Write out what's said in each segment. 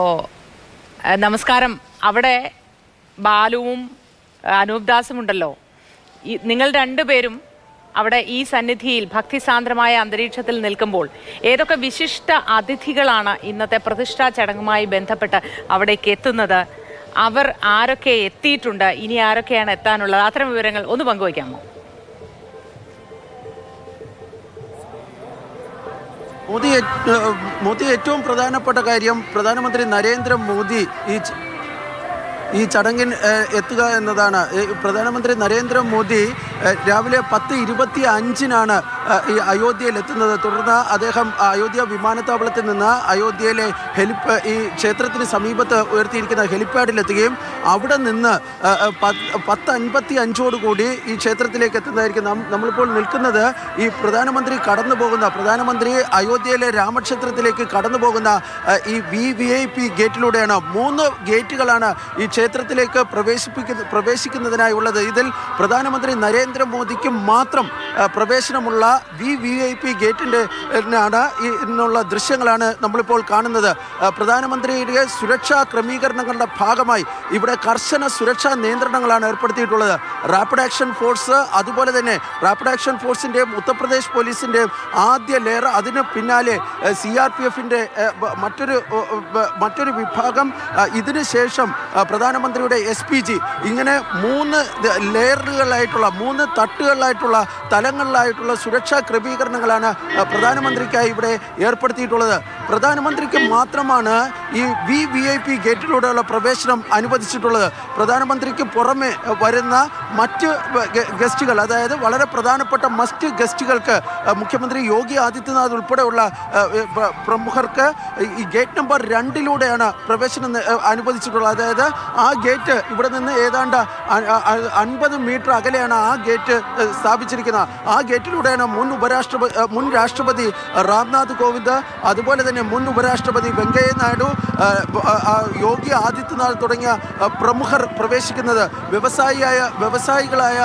ഓ നമസ്കാരം. അവിടെ ബാലുവും അനൂപ് ദാസും ഉണ്ടല്ലോ നിങ്ങൾ രണ്ടുപേരും അവിടെ ഈ സന്നിധിയിൽ ഭക്തിസാന്ദ്രമായ അന്തരീക്ഷത്തിൽ നിൽക്കുമ്പോൾ ഏതൊക്കെ വിശിഷ്ട അതിഥികളാണ് ഇന്നത്തെ പ്രതിഷ്ഠാ ചടങ്ങുമായി ബന്ധപ്പെട്ട് അവിടേക്ക് എത്തുന്നത്? അവർ ആരൊക്കെ എത്തിയിട്ടുണ്ട്? ഇനി ആരൊക്കെയാണ് എത്താനുള്ളത്? അത്തരം വിവരങ്ങൾ ഒന്ന് പങ്കുവയ്ക്കാമോ? മോദി മോദി ഏറ്റവും പ്രധാനപ്പെട്ട കാര്യം പ്രധാനമന്ത്രി നരേന്ദ്രമോദി ഈ ഈ ചടങ്ങിൽ എത്തുക എന്നതാണ്. പ്രധാനമന്ത്രി നരേന്ദ്രമോദി രാവിലെ പത്ത് ഇരുപത്തി അഞ്ചിനാണ് ഈ അയോധ്യയിൽ എത്തുന്നത് തുടർന്ന് അദ്ദേഹം അയോധ്യ വിമാനത്താവളത്തിൽ നിന്ന് അയോധ്യയിലെ ഹെലിപ്പ് ഈ ക്ഷേത്രത്തിന് സമീപത്ത് ഉയർത്തിയിരിക്കുന്ന ഹെലിപ്പാഡിലെത്തുകയും അവിടെ നിന്ന് പത്ത് പത്ത് അൻപത്തി അഞ്ചോടുകൂടി ഈ ക്ഷേത്രത്തിലേക്ക് എത്തുന്നതായിരിക്കും നമ്മളിപ്പോൾ നിൽക്കുന്നത്. ഈ പ്രധാനമന്ത്രി കടന്നു പോകുന്ന പ്രധാനമന്ത്രി അയോധ്യയിലെ രാമക്ഷേത്രത്തിലേക്ക് കടന്നു പോകുന്ന ഈ വി വി ഐ പി ഗേറ്റിലൂടെയാണ് മൂന്ന് ഗേറ്റുകളാണ് ഈ ക്ഷേത്രത്തിലേക്ക് പ്രവേശിപ്പിക്കുന്ന പ്രവേശിക്കുന്നതിനായുള്ളത്. ഇതിൽ പ്രധാനമന്ത്രി നരേന്ദ്രമോദിക്ക് മാത്രം പ്രവേശനമുള്ള വി വി ഐ പി ഗേറ്റിന്റെ ആണ് ഇന്നുള്ള ദൃശ്യങ്ങളാണ് നമ്മളിപ്പോൾ കാണുന്നത്. പ്രധാനമന്ത്രിയുടെ സുരക്ഷാ ക്രമീകരണങ്ങളുടെ ഭാഗമായി ഇവിടെ കർശന സുരക്ഷാ നിയന്ത്രണങ്ങളാണ് ഏർപ്പെടുത്തിയിട്ടുള്ളത്. റാപ്പിഡ് ആക്ഷൻ ഫോഴ്സ് അതുപോലെ തന്നെ റാപ്പിഡ് ആക്ഷൻ ഫോഴ്സിന്റെയും ഉത്തർപ്രദേശ് പോലീസിന്റെയും ആദ്യ ലെയർ അതിന് പിന്നാലെ സി ആർ പി എഫിന്റെ മറ്റൊരു മറ്റൊരു വിഭാഗം ഇതിന് ശേഷം പ്രധാനമന്ത്രിയുടെ എസ് പി ജി ഇങ്ങനെ മൂന്ന് ലെയറുകളായിട്ടുള്ള മൂന്ന് തട്ടുകളിലായിട്ടുള്ള തലങ്ങളിലായിട്ടുള്ള സുരക്ഷാ ക്രമീകരണങ്ങളാണ് പ്രധാനമന്ത്രിക്കായി ഇവിടെ ഏർപ്പെടുത്തിയിട്ടുള്ളത്. പ്രധാനമന്ത്രിക്ക് മാത്രമാണ് ഈ വി വി ഐ പി ഗേറ്റിലൂടെയുള്ള പ്രവേശനം അനുവദിച്ചിട്ടുള്ളത്. പ്രധാനമന്ത്രിക്ക് പുറമെ വരുന്ന മറ്റ് ഗസ്റ്റുകൾ അതായത് വളരെ പ്രധാനപ്പെട്ട മസ്റ്റ് ഗസ്റ്റുകൾക്ക് മുഖ്യമന്ത്രി യോഗി ആദിത്യനാഥ് ഉൾപ്പെടെയുള്ള പ്രമുഖർക്ക് ഈ ഗേറ്റ് നമ്പർ രണ്ടിലൂടെയാണ് പ്രവേശനം അനുവദിച്ചിട്ടുള്ളത്. അതായത് ആ ഗേറ്റ് ഇവിടെ നിന്ന് ഏതാണ്ട് അൻപത് മീറ്റർ അകലെയാണ് ആ ഗേറ്റ് സ്ഥാപിച്ചിരിക്കുന്നത്. ആ ഗേറ്റിലൂടെയാണ് മുൻ ഉപരാഷ്ട്രപതി മുൻ രാഷ്ട്രപതി രാംനാഥ് കോവിന്ദ് അതുപോലെ തന്നെ മുൻ ഉപരാഷ്ട്രപതി വെങ്കയ്യ നായിഡു യോഗി ആദിത്യനാഥ് തുടങ്ങിയ പ്രമുഖർ പ്രവേശിക്കുന്നത് വ്യവസായിയായ വ്യവസായികളായ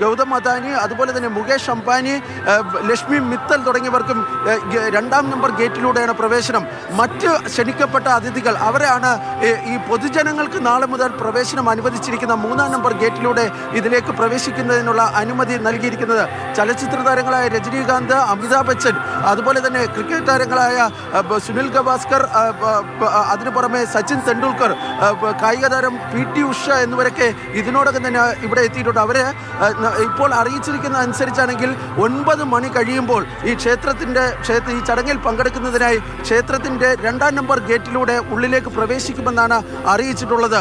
ഗൗതം അദാനി അതുപോലെ തന്നെ മുകേഷ് അംബാനി ലക്ഷ്മി മിത്തൽ തുടങ്ങിയവർക്കും രണ്ടാം നമ്പർ ഗേറ്റിലൂടെയാണ് പ്രവേശനം. മറ്റ് ക്ഷണിക്കപ്പെട്ട അതിഥികൾ അവരാണ് ഈ- പൊതുജനങ്ങൾക്ക് നാളെ മുതൽ പ്രവേശനം അനുവദിച്ചിരിക്കുന്ന മൂന്നാം നമ്പർ ഗേറ്റിലൂടെ ഇതിലേക്ക് പ്രവേശിക്കുന്നതിനുള്ള അനുമതി നൽകിയിരിക്കുന്നത് ചലച്ചിത്ര താരങ്ങളായ രജനീകാന്ത് അമിതാഭ് ബച്ചൻ അതുപോലെ തന്നെ ക്രിക്കറ്റ് താരങ്ങളായ സുനിൽ ഗവാസ്കർ അതിനു പുറമെ സച്ചിൻ തെണ്ടുൽക്കർ കായിക താരം പി ടി ഉഷ എന്നിവരൊക്കെ ഇതിനോടൊക്കെ തന്നെ ഇവിടെ എത്തിയിട്ടുണ്ട്. അവരെ ഇപ്പോൾ അറിയിച്ചിരിക്കുന്ന അനുസരിച്ചാണെങ്കിൽ ഒൻപത് മണി കഴിയുമ്പോൾ ഈ ക്ഷേത്രത്തിന്റെ ക്ഷേത്ര ഈ ചടങ്ങിൽ പങ്കെടുക്കുന്നതിനായി ക്ഷേത്രത്തിന്റെ രണ്ടാം നമ്പർ ഗേറ്റിലൂടെ ഉള്ളിലേക്ക് പ്രവേശിക്കുമെന്നാണ് അറിയിച്ചിട്ടുള്ളത്.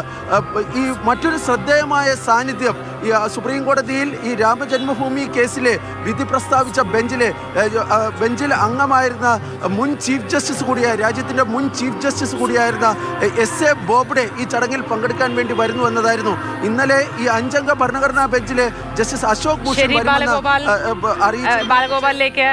ഈ മറ്റൊരു ശ്രദ്ധേയമായ സാന്നിധ്യം ഈ സുപ്രീം കോടതിയിൽ ഈ രാമജന്മഭൂമി കേസിലെ വിധി പ്രസ്താവിച്ച ബെഞ്ചിലെ ബെഞ്ചിൽ അംഗമായിരുന്ന മുൻ ചീഫ് ജസ്റ്റിസ് കൂടിയായ രാജ്യത്തിന്റെ മുൻ ചീഫ് ജസ്റ്റിസ് കൂടിയായിരുന്ന എസ് എ ബോബ്ഡെ ഈ ചടങ്ങിൽ പങ്കെടുക്കാൻ വേണ്ടി വരുന്നു എന്നതായിരുന്നു. ഇന്നലെ ഈ അഞ്ചംഗ ഭരണഘടനാ ബെഞ്ചിലെ ജസ്റ്റിസ് അശോക് ഭൂഷൺ അറിയിച്ചു. ബാലഗോപാലിലേക്ക്